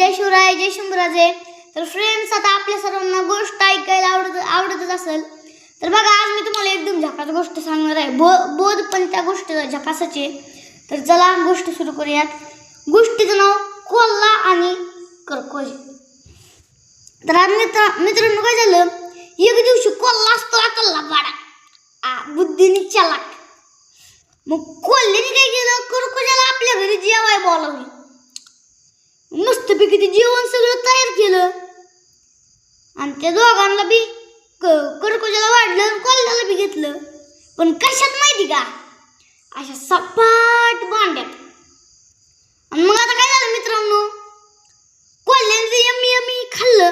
जय शिवराय जय शंभूराजे तर फ्रेंड्स आता आपल्या सर्वांना गोष्ट ऐकायला आवडत आवडतच असेल तर बघा आज मी तुम्हाला एकदम झकास गोष्ट सांगणार आहे. बो बोध पण त्या गोष्टीला झकासाची आहे तर चला गोष्ट सुरू करूयात. गोष्टीचं नाव कोल्हा आणि कर्कोज. तर आज मित्र मित्रांनो काय झालं? एक दिवशी कोल्हा असतो कल्ला पाडा आ बुद्धीने चला मग कोल्ह्याने काय केलं? कर्कोजाला आपल्या घरी जेवाय बोलावली. मस्तपैकी ते जेवण सगळं तयार केलं. आणि त्या दोघांना बी क- वाढलं आणि कोल्ह्याला बी घेतलं. पण कशात माहिती का? अशा सपाट भांड्यात. आणि मग आता काय झालं मित्र कोल्ह्याने ते यम्मी यम्मी खाल्लं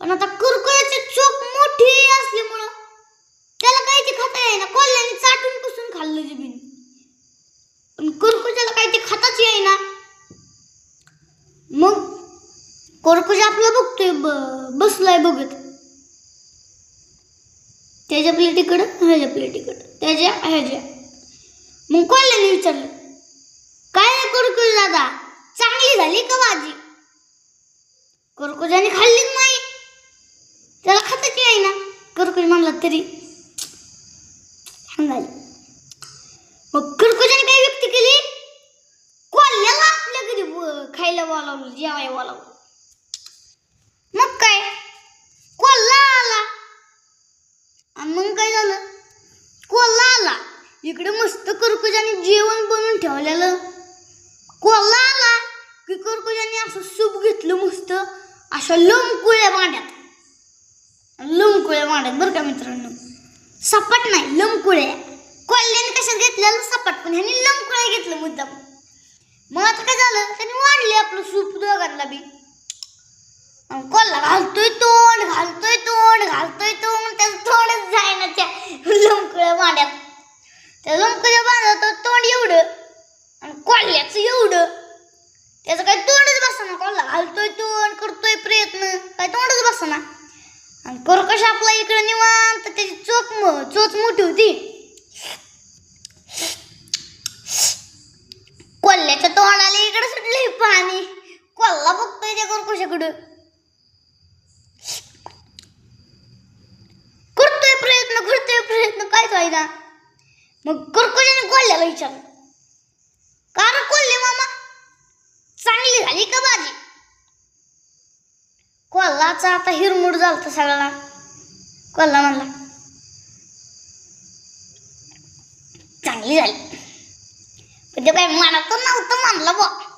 पण आता कुरकुऱ्याची चोख मोठी असल्यामुळं त्याला काही ते खाता येईना कोल्ह्याने चाटून पुसून खाल्लं जिबीने पण कुरकुऱ्याला काही ते खाताच येईना मग कोरकुज आपला बघतोय ब- बसलाय बघत. त्याच्या प्लेटीकडं ह्याच्या प्लेटीकडं त्याच्या ह्याच्या. मग कोल्याने विचारलं? काय रे कोरकुज दादा? चांगली झाली का भाजी? कोरकुजाने खाल्लीच नाही त्याला खाताची आहे ना? कोरकुज म्हणला तरी. छान झाली. मग कर्कुजाने काय व्यक्ती केली? कोल्याला आपल्या घरी खायला बोलावलं जेवायला बोलावलं. मग काय? कोल्हा आला. आणि मग काय झालं? कोल्हा आला. इकडे मस्त कर्कुजाने जेवण बनवून ठेवलेलं. कोल्हा आला. की कर्कुजाने असं सूप घेतलं मस्त. अशा लंबकुळ्या मांड्यात लंबकुळ्या मांड्यात बरं का मित्रांनो? सपाट नाही लंबकुळ्या कोल्ह्याने कशात घेतलेलं? सपाट. पण ह्याने लंबकुळ्या घेतलं मुद्दाम. मग आता काय झालं? त्याने वाढले आपलं सूप दोघांना बी. कोल्हा घालतोय तोंड घालतोय तोंड घालतोय तोंड त्याचं तोंडच जायना त्या लंकळ्या मांड्यात. त्या लंकळ्या बांधत तोंड एवढं आणि कोल्ह्याचं एवढं. त्याचं काय तोंडच बसना कोल्हा घालतोय तोंड करतोय प्रयत्न काय तोंडच बसना. आणि कर्कश आपला इकडं निवांत त्याची चोक म चोच मोठी होती. कोल्ह्याच्या तोंडाला इकडे सुटले पाणी. कोल्हा बघतोय त्या कर्कशाकडं करतोय प्रयत्न करतोय प्रयत्न काय व्हायना मग कर्कशाने कोल्ह्याला विचारलं. का रे कोल्हे मामा चांगली झाली का भाजी? कोल्हाचा आता हिरमुड झालता सगळ्याला. कोल्हा म्हणला चांगली झाली. पण ते काय मनात नव्हतं म्हणलं बा